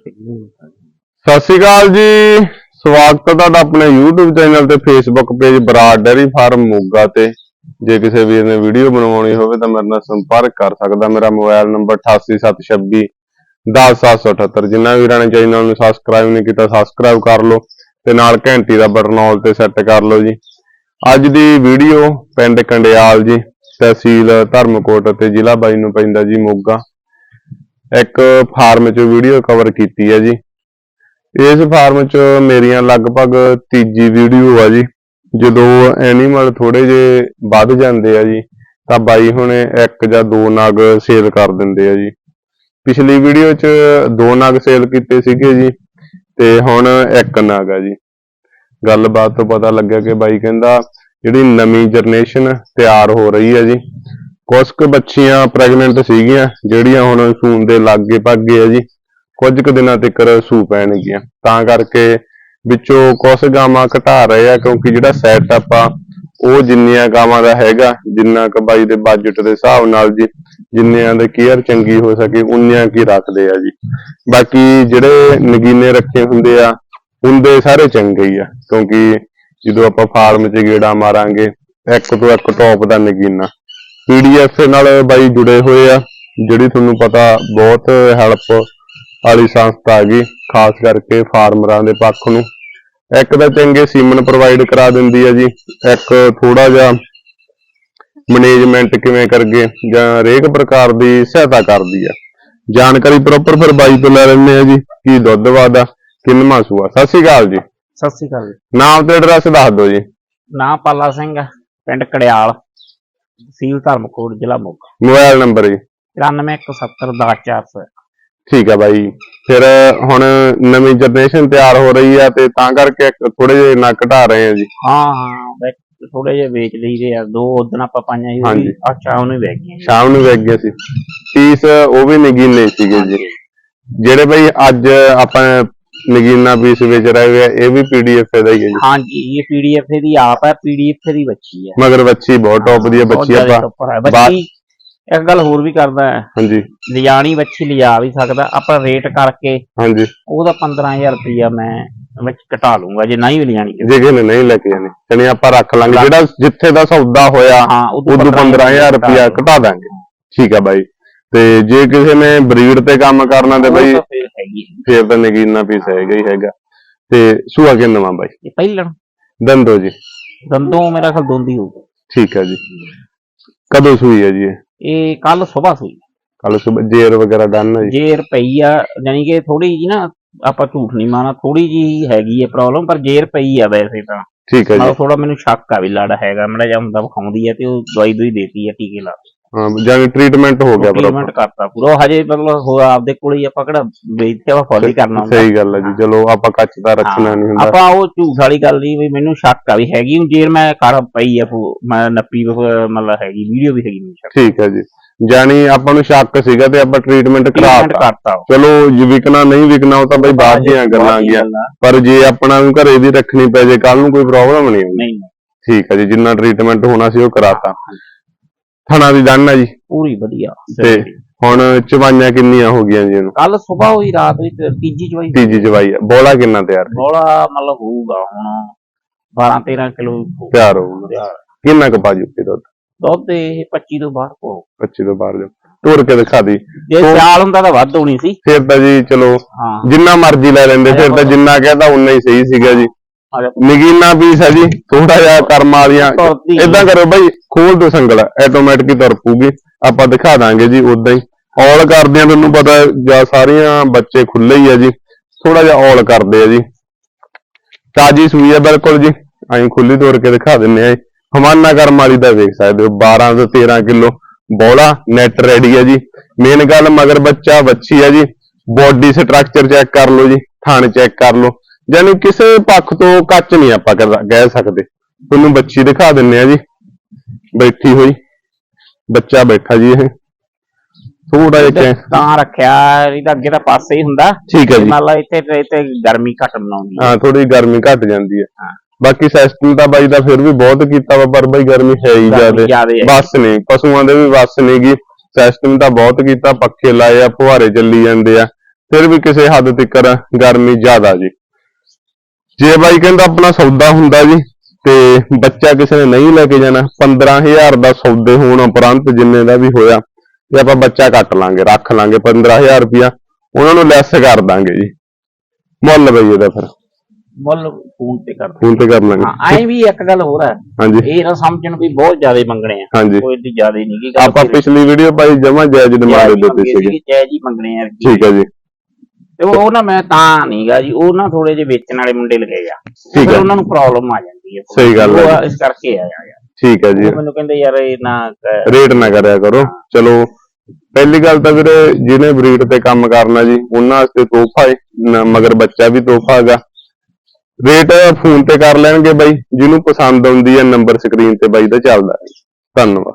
ਸਤਿ ਸ਼੍ਰੀ ਅਕਾਲ ਜੀ। ਸਵਾਗਤ ਹੈ ਤੁਹਾਡਾ ਆਪਣੇ YouTube ਚੈਨਲ ਤੇ Facebook page Brar dairy farm Moga ਤੇ। ਜੇ ਕਿਸੇ ਵੀਰ ਨੇ ਵੀਡੀਓ ਬਣਵਾਉਣੀ ਹੋਵੇ ਤਾਂ ਮੇਰੇ ਨਾਲ ਸੰਪਰਕ ਕਰ ਸਕਦਾ। ਮੇਰਾ ਮੋਬਾਈਲ ਨੰਬਰ 8876 10778 ਜਿੰਨਾ ਵੀਰਾਂ ਨੇ ਚੈਨਲ ਨੂੰ ਸਬਸਕ੍ਰਾਈਬ ਨਹੀਂ ਕੀਤਾ ਸਬਸਕ੍ਰਾਈਬ ਕਰ ਲਓ ਤੇ ਨਾਲ ਘੰਟੀ ਦਾ ਬਟਨ ਆਲ ਤੇ ਸੈੱਟ ਕਰ ਲਓ ਜੀ। ਅੱਜ ਦੀ ਵੀਡੀਓ ਪਿੰਡ ਕੰਡਿਆਲ ਜੀ, ਤਹਿਸੀਲ ਧਰਮਕੋਟ ਤੇ ਜ਼ਿਲ੍ਹਾ ਬਾਈ ਨੂੰ ਪੈਂਦਾ ਜੀ ਮੋਗਾ। ਇੱਕ ਫਾਰਮ 'ਚ ਵੀਡੀਓ ਕਵਰ ਕੀਤੀ ਹੈ ਜੀ। ਇਸ ਫਾਰਮ 'ਚ ਮੇਰੀਆਂ ਲਗਭਗ ਤੀਜੀ ਵੀਡੀਓ ਆ ਜੀ। ਜਦੋਂ ਐਨੀਮਲ ਥੋੜੇ ਜੇ ਵੱਧ ਜਾਂਦੇ ਆ ਜੀ, ਤਾਂ ਬਾਈ ਹੁਣੇ ਇੱਕ ਜਾਂ ਦੋ ਨਗ ਸੇਲ ਕਰ ਦਿੰਦੇ ਆ ਜੀ। ਪਿਛਲੀ ਵੀਡੀਓ 'ਚ ਦੋ ਨਗ ਸੇਲ ਕੀਤੇ ਸੀਗੇ ਜੀ, ਤੇ ਹੁਣ ਇੱਕ ਨਗ ਆ ਜੀ। ਗੱਲਬਾਤ ਤੋਂ ਪਤਾ ਲੱਗਿਆ ਕਿ ਬਾਈ ਕਹਿੰਦਾ, ਜਿਹੜੀ ਨਵੀਂ ਜਨਰੇਸ਼ਨ ਤਿਆਰ ਹੋ ਰਹੀ ਹੈ ਜੀ ਕੁਝ ਕੁ ਬੱਚੀਆਂ ਪ੍ਰੈਗਨੈਂਟ ਸੀਗੀਆਂ, ਜਿਹੜੀਆਂ ਹੁਣ ਸੂਨ ਦੇ ਲਾਗੇ ਭੱਗੇ ਆ ਜੀ, ਕੁਝ ਕੁ ਦਿਨਾਂ ਤੱਕ ਸੂ ਪੈਣਗੀਆਂ। ਤਾਂ ਕਰਕੇ ਵਿੱਚੋਂ ਕੁਝ ਗਾਵਾਂ ਘਟਾ ਰਹੇ ਆ, ਕਿਉਂਕਿ ਜਿਹੜਾ ਸੈਟਅਪ ਆ, ਉਹ ਜਿੰਨੀਆਂ ਗਾਵਾਂ ਦਾ ਹੈਗਾ, ਜਿੰਨਾ ਕੁ ਬਾਈ ਦੇ ਬਜਟ ਦੇ ਹਿਸਾਬ ਨਾਲ ਜੀ, ਜਿੰਨਿਆਂ ਦੇ ਕੇਅਰ ਚੰਗੀ ਹੋ ਸਕੇ, ਉਨੀਆਂ ਕੀ ਰੱਖਦੇ ਆ ਜੀ। ਬਾਕੀ ਜਿਹੜੇ ਨਗੀਨੇ ਰੱਖੇ ਹੁੰਦੇ ਆ ਹੁੰਦੇ ਸਾਰੇ ਚੰਗੇ ਹੀ ਆ, ਕਿਉਂਕਿ ਜਦੋਂ ਆਪਾਂ ਫਾਰਮ 'ਚ ਗੇੜਾ ਮਾਰਾਂਗੇ, ਇੱਕ ਤੋਂ ਇੱਕ ਟੌਪ ਦਾ ਨਗੀਨਾ। ਪੀਡੀਐਫ ਨਾਲ ਬਾਈ ਜੁੜੇ ਹੋਏ ਆ ਜਿਹੜੀ ਤੁਹਾਨੂੰ ਪਤਾ ਬਹੁਤ ਹੈਲਪ ਵਾਲੀ ਸੰਸਥਾ ਹੈਗੀ ਖਾਸ ਕਰਕੇ ਫਾਰਮਰਾਂ ਦੇ ਪੱਖ ਨੂੰ। ਇੱਕ ਤਾਂ ਚੰਗੇ ਸੀਮਨ ਪ੍ਰੋਵਾਈਡ ਕਰਾ ਦਿੰਦੀ ਹੈ ਜੀ ਇੱਕ ਥੋੜਾ ਜਿਹਾ ਮੈਨੇਜਮੈਂਟ ਕਿਵੇਂ ਕਰਗੇ ਜਾਂ ਹਰੇਕ ਪ੍ਰਕਾਰ ਦੀ ਸਹਾਇਤਾ ਕਰਦੀ ਆ। ਜਾਣਕਾਰੀ ਪ੍ਰੋਪਰ ਫਿਰ ਬਾਈ ਤੋਂ ਲੈ ਲੈਂਦੇ ਆ ਜੀ ਕੀ ਦੁੱਧ ਵਾਦਾ ਕਿੰਨਵਾਂ ਸੂਆ ਸਤਿ ਸ਼੍ਰੀ ਅਕਾਲ ਜੀ। ਸਤਿ ਸ੍ਰੀ ਅਕਾਲ ਜੀ। ਨਾਮ ਤੇ ਐਡਰੈਸ ਦੱਸ ਦਿਓ ਜੀ। ਨਾਂ ਪਾਲਾ ਸਿੰਘ ਪਿੰਡ ਕੜਿਆਲ। ਤਹਿਸੀਲ ਧਰਮਕੋਟ ਜ਼ਿਲ੍ਹਾ ਮੋਗਾ। ਮੋਬਾਈਲ ਨੰਬਰ ਜੀ। 9117 ਠੀਕ ਆ ਬਾਈ। ਫਿਰ ਹੁਣ ਨਵੀਂ ਜਨਰੇਸ਼ਨ ਤਿਆਰ ਹੋ ਰਹੀ ਆ ਤੇ ਤਾਂ ਕਰਕੇ ਥੋੜੇ ਜਿਹੇ ਨਾ ਘਟਾ ਰਹੇ ਆ ਜੀ। ਹਾਂ ਹਾਂ ਥੋੜੇ ਜਿਹੇ ਵੇਚ ਲਈਦੇ ਆ। ਦੋ ਉਦੋਂ ਆਪਾਂ ਪਾਈਆਂ ਸੀ ਹਾਂਜੀ। ਅੱਛਾ ਉਹਨੂੰ ਵੇਚ ਗਏ ਸ਼ਾਮ ਨੂੰ ਵੇਚ ਗਏ ਸੀ। ਪੀਸ ਉਹ ਵੀ ਨਗੀਨੇ ਸੀਗੇ ਜੀ। ਜਿਹੜੇ ਬਈ ਅੱਜ ਆਪਾਂ ਨਗੀਨਾ ਪੀਸ ਵੇਚ ਰਹੇ ਆ ਇਹ ਵੀ ਪੀਡੀਐਫ ਦਾ ਹੀ ਹੈ ਜੀ। ਹਾਂਜੀ ਇਹ ਪੀਡੀਐਫ ਦੀ ਆਪ ਹੈ ਪੀਡੀਐਫ ਦੀ ਬੱਚੀ ਹੈ। ਮਗਰ ਬੱਚੀ ਬਹੁਤ ਟੌਪ ਦੀ ਹੈ ਬੱਚੀ ਆਪਾਂ ਹੈ। ਬੱਚੀ ਇੱਕ ਗੱਲ ਹੋਰ ਵੀ ਕਰਦਾ ਹੈ। ਹਾਂਜੀ। ਲਿਜਾਣੀ ਬੱਚੀ ਲਿਜਾ ਵੀ ਸਕਦਾ ਆਪਾਂ ਰੇਟ ਕਰਕੇ ਹਾਂਜੀ। ਉਹਦਾ 15000 ਰੁਪਇਆ ਮੈਂ ਵਿੱਚ ਘਟਾ ਲੂੰਗਾ ਜੇ ਨਹੀਂ ਵੀ ਲਿਜਾਣੀ ਜੇ ਕਿਸੇ ਨੇ ਨਹੀਂ ਲੈ ਕੇ ਜਾਣੇ ਤਣੀ ਆਪਾਂ ਰੱਖ ਲਾਂਗੇ ਜਿਹੜਾ ਜਿੱਥੇ ਦਾ ਸੌਦਾ ਹੋਇਆ ਹਾਂ ਉਦੋਂ 15000 ਰੁਪਇਆ ਘਟਾ ਦਾਂਗੇ। ਠੀਕ ਆ ਬਾਈ। ਤੇ ਜੇ ਕਿਸੇ ਨੇ ਬਰੀਡ ਤੇ ਕੰਮ ਕਰਨਾ ਤੇ ਬਾਈ ਫਿਰ ਹੈਗੀ ਹੈ। ਫੇਰ ਤਾਂ ਨਗੀਨਾ ਪੀਸ ਹੈਗਾ ਹੀ ਹੈਗਾ। ਤੇ ਸੂਆ ਕਿੰਨਵਾਂ ਬਾਈ? ਇਹ ਪਹਿਲਣ। ਦੰਦੋ ਜੀ। ਦੰਦੋਂ ਮੇਰਾ ਖਲ ਦੋਂਦੀ ਹੋਊ। ਠੀਕ ਹੈ ਜੀ। ਕਦੋਂ ਸੂਈ ਹੈ ਜੀ ਇਹ? ਇਹ ਕੱਲ ਸਵੇਰ ਸੂਈ। ਕੱਲ ਸਵੇਰ ਜੇਰ ਵਗੈਰਾ ਡਨ ਹੈ ਜੀ? ਜੇ ਰੁਪਈ ਆ ਯਾਨੀ ਕਿ ਥੋੜੀ ਜੀ ਨਾ ਆਪਾਂ ਝੂਠ ਨਹੀਂ ਮਾਰਨਾ ਥੋੜੀ ਜੀ ਹੈਗੀ ਹੈ ਪ੍ਰੋਬਲਮ ਪਰ ਜੇ ਰੁਪਈ ਆ ਵੈਸੇ ਤਾਂ। ਠੀਕ ਹੈ ਜੀ। ਥੋੜਾ ਮੈਨੂੰ ਸ਼ੱਕ ਆ ਵੀ ਲੜ ਹੈਗਾ ਮੜਾ ਹੁੰਦਾ ਵਿਖਾਉਂਦੀ ਹੈ ਤੇ ਉਹ ਦਵਾਈ ਦੂਈ ਦੇਤੀ ਹੈ ਟੀਕੇ ਲਾ ਹਾਂ ਜਾਨੀ ਟ੍ਰੀਟਮੈਂਟ ਹੋ ਗਿਆ ਟ੍ਰੀਟਮੈਂਟ ਬਰਾਬਰ ਕਰਤਾ ਪੂਰਾ। ਉਹ ਹਜੇ ਮਤਲਬ ਹੋਰ ਆਪਦੇ ਕੋਲ ਹੀ ਆਪਾਂ ਕਿਹੜਾ ਵੇਚਿਆ ਵਾ ਫੋਲੀ ਕਰਨਾ ਹੁੰਦਾ। ਸਹੀ ਗੱਲ ਹੈ ਜੀ ਚਲੋ ਆਪਾਂ ਕੱਚ ਦਾ ਰੱਖਣਾ ਨਹੀਂ ਹੁੰਦਾ। ਆਪਾਂ ਉਹ ਝੂਠ ਵਾਲੀ ਗੱਲ ਨਹੀਂ ਵੀ ਮੈਨੂੰ ਸ਼ੱਕ ਆ ਵੀ ਹੈਗੀ ਹੁਣ ਜੇ ਮੈਂ ਕਰ ਪਈ ਆ ਮੈਂ ਨੱਪੀ ਮਤਲਬ ਹੈਗੀ ਵੀਡੀਓ ਵੀ ਹੈਗੀ ਮੈਨੂੰ ਸ਼ੱਕ। ਠੀਕ ਹੈ ਜੀ। ਜਾਨੀ ਆਪਾਂ ਨੂੰ ਸ਼ੱਕ ਸੀਗਾ ਤੇ ਆਪਾਂ ਟ੍ਰੀਟਮੈਂਟ ਟ੍ਰੀਟਮੈਂਟ ਕਰਾਤਾ। ਚਲੋ ਜੇ ਵਿਕਣਾ ਨਹੀਂ ਵਿਕਣਾ ਉਹ ਤਾਂ ਬਈ ਬਾਅਦ ਦੀਆਂ ਗੱਲਾਂ ਆ ਗਈਆਂ ਪਰ ਜੇ ਆਪਣਾ ਨੂੰ ਘਰੇ ਦੀ ਰੱਖਣੀ ਪੈ ਜੇ ਕੱਲ ਨੂੰ ਕੋਈ ਪ੍ਰੋਬਲਮ ਨਹੀਂ ਆਉਂਦੀ ਨਹੀਂ ਠੀਕ ਹੈ ਜੀ ਜਿੰਨਾ ਟ੍ਰੀਟਮੈਂਟ ਹੋਣਾ ਸੀ ਉਹ ਕਰਾਤਾ। ਥਣਾ ਦੀ ਦੰਨ ਹੈ ਜੀ। ਪੂਰੀ ਵਧੀਆ। ਤੇ ਹੁਣ ਚਵਾਈਆਂ ਕਿੰਨੀਆਂ ਹੋ ਗਈਆਂ ਜੀ ਇਹਨੂੰ? ਕੱਲ ਸਵੇਰ ਹੋਈ ਰਾਤ ਤੇ ਤੀਜੀ ਚਵਾਈ। ਤੀਜੀ ਚਵਾਈ ਹੈ ਬੋਲਾ ਕਿੰਨਾ ਤਿਆਰ ਬੋਲਾ ਮਤਲਬ ਹੋਊਗਾ ਹੁਣ 12 13 ਕਿਲੋ ਤਿਆਰ ਹੋਊਗਾ। ਕਿੰਨਾ ਕੁ ਪਾ ਜੂਗੀ ਦੁੱਧ? ਦੁੱਧ ਇਹ 25 ਤੋਂ ਬਾਹਰ ਕੋ 25 ਤੋਂ ਬਾਹਰ ਜਾ ਤੋੜ ਕੇ ਦਿਖਾ ਦੀ। ਜੇ ਸਿਆਲ ਹੁੰਦਾ ਤਾਂ ਵੱਧ ਹੋਣੀ ਸੀ। ਫਿਰ ਤਾਂ ਜੀ ਚਲੋ ਜਿੰਨਾ ਮਰਜ਼ੀ ਲੈ ਲੈਂਦੇ ਫਿਰ ਤਾਂ ਜਿੰਨਾ ਕਹਿਤਾ ਉਨਾ ਹੀ ਸਹੀ ਸੀਗਾ ਆ ਜਾ। ਨਗੀਨਾ ਪੀਸ ਹੈ ਜੀ ਥੋੜਾ ਜਿਹਾ ਕਰਮ ਵਾਲੀਆਂ। ਇਦਾਂ ਕਰੋ ਬਾਈ ਖੋਲ ਦੋ ਸੰਗਲ ਆਟੋਮੈਟਿਕ ਤੁਰ ਪੂਗੀ ਆਪਾਂ ਦਿਖਾ ਦਾਂਗੇ ਜੀ ਉਦਾਂ ਹੀ। ਔਲ ਕਰਦੇ ਆ ਤੁਹਾਨੂੰ ਪਤਾ ਜਾਂ ਸਾਰੀਆਂ ਬੱਚੇ ਖੁੱਲੇ ਹੀ ਆ ਜੀ। ਥੋੜਾ ਜਿਹਾ ਔਲ ਕਰਦੇ ਆ ਜੀ। ਤਾਜੀ ਸੂਈ ਆ ਬਿਲਕੁਲ ਜੀ। ਐਂ ਖੁੱਲੀ ਤੋੜ ਕੇ ਦਿਖਾ ਦਿੰਨੇ ਆ ਹਮਾਨਾ ਕਰਮ ਵਾਲੀ ਦਾ ਵੇਖ ਸਕਦੇ ਹੋ 12 ਤੋਂ 13 ਕਿਲੋ ਬੋਲਾ ਨੈਟ ਰੈਡੀ ਆ ਜੀ। ਮੇਨ ਗੱਲ ਮਗਰ ਬੱਚਾ ਬੱਚੀ ਆ ਜੀ। ਬੋਡੀ ਸਟਰਕਚਰ ਚੈੱਕ ਕਰ ਲਓ ਜੀ ਥਣ ਚੈੱਕ ਕਰ ਲਓ। ਯਾਨੀ ਕਿਸੇ ਪੱਖ ਤੋਂ ਕੱਚ ਨਹੀਂ ਆਪਾਂ ਕਹਿ ਸਕਦੇ। ਤੁਹਾਨੂੰ ਬੱਚੀ ਦਿਖਾ ਦਿੰਨੇ ਆ ਜੀ। ਬੈਠੀ ਹੋਈ। ਬੱਚਾ ਬੈਠਾ ਜੀ ਇਹ। ਥੋੜਾ ਜਿਹਾ ਤਾਂ ਰੱਖਿਆ ਇਹਦਾ ਅੱਗੇ ਤਾਂ ਪਾਸੇ ਹੀ ਹੁੰਦਾ। ਠੀਕ ਹੈ ਜੀ। ਮੰਨ ਲਾ ਇੱਥੇ ਤੇ ਇੱਥੇ ਗਰਮੀ ਘੱਟ ਬਣਾਉਂਦੀ ਹੈ। ਥੋੜੀ ਗਰਮੀ ਘਟ ਜਾਂਦੀ ਹੈ। ਬਾਕੀ ਸਿਸਟਮ ਤਾਂ ਬਾਈ ਦਾ ਫਿਰ ਵੀ ਬਹੁਤ ਕੀਤਾ ਵਾ ਪਰ ਬਾਈ ਗਰਮੀ ਹੈ ਹੀ ਜ਼ਿਆਦੇ। ਬੱਸ ਨਹੀਂ ਪਸ਼ੂਆਂ ਦੇ ਵੀ ਬੱਸ ਨਹੀਂਗੀ ਸਿਸਟਮ ਤਾਂ ਬਹੁਤ ਕੀਤਾ ਪੱਖੇ ਲਾਏ ਆ ਫੁਹਾਰੇ ਚੱਲੀ ਜਾਂਦੇ ਆ। ਫਿਰ ਵੀ ਕਿਸੇ ਹੱਦ ਤੱਕ ਗਰਮੀ ਜ਼ਿਆਦਾ ਜੀ। ਜੇ ਬਾਈ ਕਹਿੰਦਾ ਆਪਣਾ ਸੌਦਾ ਹੁੰਦਾ ਜੀ ਤੇ ਬੱਚਾ ਕਿਸੇ ਨੇ ਨਹੀਂ ਲੈ ਕੇ ਜਾਣਾ 15000 ਦਾ ਸੌਦੇ ਹੋਣ ਉਪਰੰਤ ਜਿੰਨੇ ਦਾ ਵੀ ਹੋਇਆ ਤੇ ਆਪਾਂ ਬੱਚਾ ਕੱਟ ਲਾਂਗੇ ਰੱਖ ਲਾਂਗੇ 15000 ਰੁਪਇਆ ਉਹਨਾਂ ਨੂੰ ਲੈਸ ਕਰ ਦਾਂਗੇ ਜੀ। ਮੁੱਲ ਬਈ ਇਹਦਾ ਫਿਰ। ਮੁੱਲ ਫੋਨ ਤੇ ਕਰ ਫੋਨ ਤੇ ਕਰ ਲਾਂਗੇ। ਹਾਂ ਐਂ ਵੀ ਇੱਕ ਗੱਲ ਹੋਰ ਹੈ। ਹਾਂਜੀ। ਇਹ ਨਾ ਸਮਝਣ ਵੀ ਬਹੁਤ ਜ਼ਿਆਦਾ ਮੰਗਣੇ ਆ। ਕੋਈ ਏਡੀ ਜ਼ਿਆਦਾ ਨਹੀਂ ਕੀ ਆਪਾਂ ਪਿਛਲੀ ਵੀਡੀਓ ਪਾਈ ਜਮਾ ਜਾਇਜ਼ ਡਿਮਾਂਡ ਦਿੱਤੀ ਸੀਗੀ ਜੈ ਜੀ ਮੰਗਣੇ ਆ। ਠੀਕ ਹੈ ਜੀ। ਤੇ ਉਹ ਨਾ ਮੈਂ ਤਾਂ ਨਹੀਂਗਾ ਜੀ ਉਹ ਨਾ ਥੋੜੇ ਜਿਹੇ ਵੇਚਣ ਵਾਲੇ ਮੁੰਡੇ ਲਗੇ ਆ। ਠੀਕ ਫਿਰ ਹੈ ਉਹਨਾਂ ਨੂੰ ਪ੍ਰੋਬਲਮ ਆ ਜਾਂਦੀ ਹੈ ਸਹੀ ਗੱਲ ਹੈ ਉਹ ਇਸ ਕਰਕੇ ਆਇਆ ਯਾਰ। ਠੀਕ ਹੈ ਜੀ। ਉਹ ਮੈਨੂੰ ਕਹਿੰਦੇ ਯਾਰ ਇਹ ਨਾ ਕ- ਰੇਟ ਨਾ ਕਰਿਆ ਕਰੋ। ਚਲੋ ਪਹਿਲੀ ਗੱਲ ਤਾਂ ਵੀਰੇ ਜਿਹਨੇ ਬਰੀਡ ਤੇ ਕੰਮ ਕਰਨਾ ਜੀ ਉਹਨਾਂ ਵਾਸਤੇ ਤੋਹਫਾ ਹੈ ਨ- ਮਗਰ ਬੱਚਾ ਵੀ ਤੋਹਫਾ ਹੈਗਾ। ਰੇਟ ਫੋਨ ਤੇ ਕਰ ਲੈਣਗੇ ਬਾਈ। ਜਿਹਨੂੰ ਪਸੰਦ ਆਉਂਦੀ ਹੈ ਨੰਬਰ ਸਕਰੀਨ ਤੇ ਬਾਈ ਦਾ ਚੱਲਦਾ। ਹੈ ਧੰਨਵਾਦ।